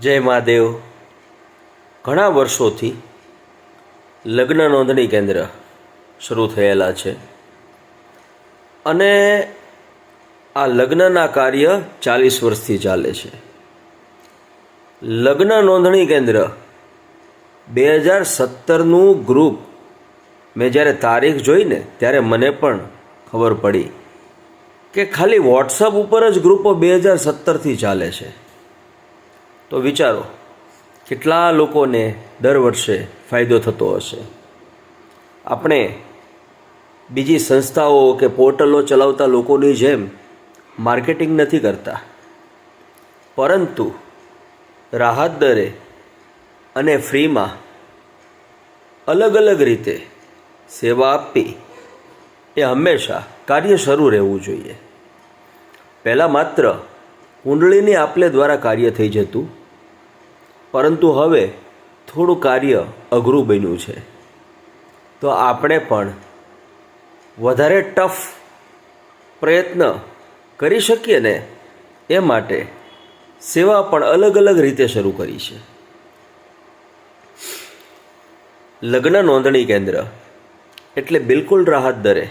જય મહાદેવ. ઘણા વર્ષોથી લગ્ન નોંધણી કેન્દ્ર શરૂ થયેલા છે. અને આ લગ્નના કાર્ય ચાલીસ વર્ષથી ચાલે છે. લગ્ન નોંધણી કેન્દ્ર બે હજાર સત્તરનું ગ્રુપ મેં જ્યારે તારીખ જોઈને ત્યારે મને પણ ખબર પડી કે ખાલી વોટ્સઅપ ઉપર જ ગ્રુપો બે હજાર સત્તરથી ચાલે છે. તો વિચારો, કેટલા લોકોને દર વર્ષે ફાયદો થતો હશે? આપણે બીજી સંસ્થાઓ કે પોર્ટલો ચલાવતા લોકોની જેમ માર્કેટિંગ નથી કરતા. પરંતુ રાહત દરે અને ફ્રીમાં અલગ અલગ રીતે સેવા આપવી એ હંમેશા કાર્ય શરૂ રહેવું જોઈએ. પહેલાં માત્ર કુંડળીની આપલે દ્વારા કાર્ય થઈ જતું પરંતુ હવે થોડું કાર્ય અઘરું બન્યું છે. તો આપણે પણ વધારે ટફ પ્રયત્ન કરી શકીએ ને એ માટે સેવા પણ અલગ અલગ રીતે શરૂ કરી છે. લગ્ન નોંધણી કેન્દ્ર એટલે બિલકુલ રાહત દરે.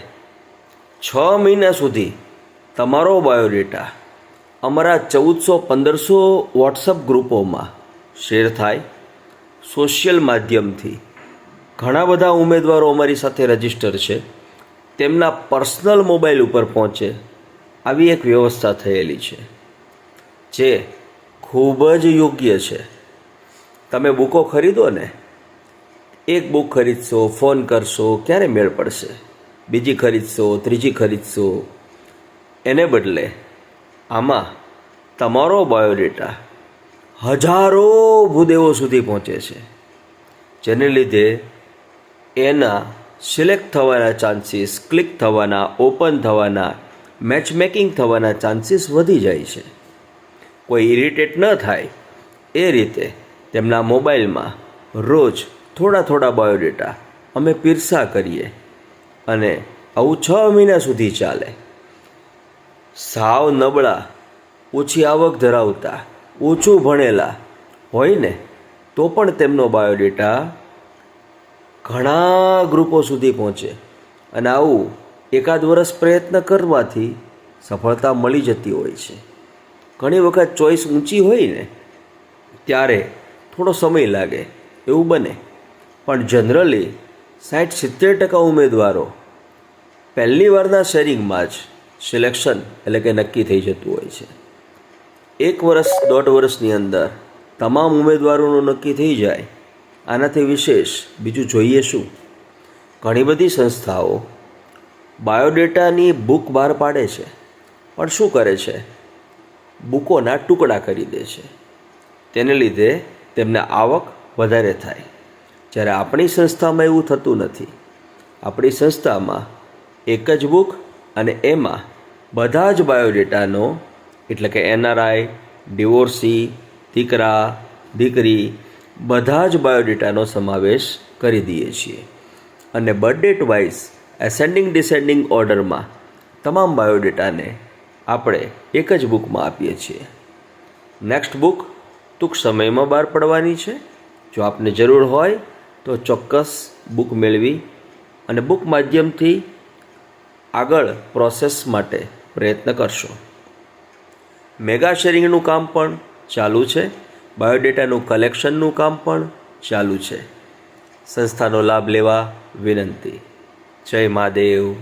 છ મહિના સુધી તમારો બાયોડેટા, અમારા ચૌદસો પંદરસો વોટ્સઅપ ગ્રુપોમાં શેર થાય સોશિયલ માધ્યમથી. ઘણા બધા ઉમેદવારો અમારી સાથે રજિસ્ટર છે. તેમના પર્સનલ મોબાઈલ ઉપર પહોંચે આવી એક વ્યવસ્થા થયેલી છે, જે ખૂબ જ યોગ્ય છે. તમે બુકો ખરીદો ને, એક બુક ખરીદશો, ફોન કરશો, ક્યારે મેળ પડશે? બીજી ખરીદશો, ત્રીજી ખરીદશો? એને બદલે આમાં તમારો બાયોડેટા હજારો ભૂદેવો સુધી પહોંચે છે, જેને લીધે એના સિલેક્ટ થવાના ચાન્સીસ, ક્લિક થવાના, ઓપન થવાના મેચમેકિંગ થવાના ચાન્સીસ વધી જાય છે. કોઈ ઇરિટેટ ન થાય, એ રીતે તેમના મોબાઈલમાં રોજ થોડા થોડા બાયોડેટા અમે પીરસા કરીએ અને આવું છ મહિના સુધી ચાલે. સાવ નબળા, ઓછી આવક ધરાવતા ઓછું ભણેલા હોય ને, તો પણ તેમનો બાયોડેટા ઘણા ગ્રુપો સુધી પહોંચે. અને આવું એકાદ વર્ષ પ્રયત્ન કરવાથી સફળતા મળી જતી હોય છે. ઘણી વખત ચોઈસ ઊંચી હોય ને, ત્યારે થોડો સમય લાગે, એવું બને. પણ જનરલી સાઠ સિત્તેર ટકા ઉમેદવારો પહેલી વારના શેરિંગમાં જ સિલેક્શન એટલે કે નક્કી થઈ જતું હોય છે. એક વર્ષ દોઢ વર્ષની અંદર તમામ ઉમેદવારોનું નક્કી થઈ જાય. આનાથી વિશેષ બીજું જોઈએ શું? ઘણી બધી સંસ્થાઓ બાયોડેટાની બુક બહાર પાડે છે. પણ શું કરે છે? બુકોના ટુકડા કરી દે છે. તેને લીધે તેમને આવક વધારે થાય. જ્યારે આપણી સંસ્થામાં એવું થતું નથી. આપણી સંસ્થામાં એક જ બુક અને એમાં બધા જ બાયોડેટાનો એટલે કે એનઆરઆઈ, ડિવોર્સી, દીકરા, દીકરી, બધા જ બાયોડેટાનો સમાવેશ કરી દઈએ છીએ. અને બર્થડેટ વાઇઝ એસેન્ડિંગ ડિસેન્ડિંગ ઓર્ડરમાં તમામ બાયોડેટાને આપણે એક જ બુકમાં આપીએ છીએ. નેક્સ્ટ બુક ટૂંક સમયમાં બહાર પડવાની છે. જો આપને જરૂર હોય તો ચોક્કસ બુક મેળવી અને બુક માધ્યમથી આગળ પ્રોસેસ માટે પ્રયત્ન કરશો. મેગા શેરિંગનું કામ પણ ચાલુ છે. બાયોડેટાનું કલેક્શનનું કામ પણ ચાલુ છે. સંસ્થાનો લાભ લેવા વિનંતી. જય મહાદેવ.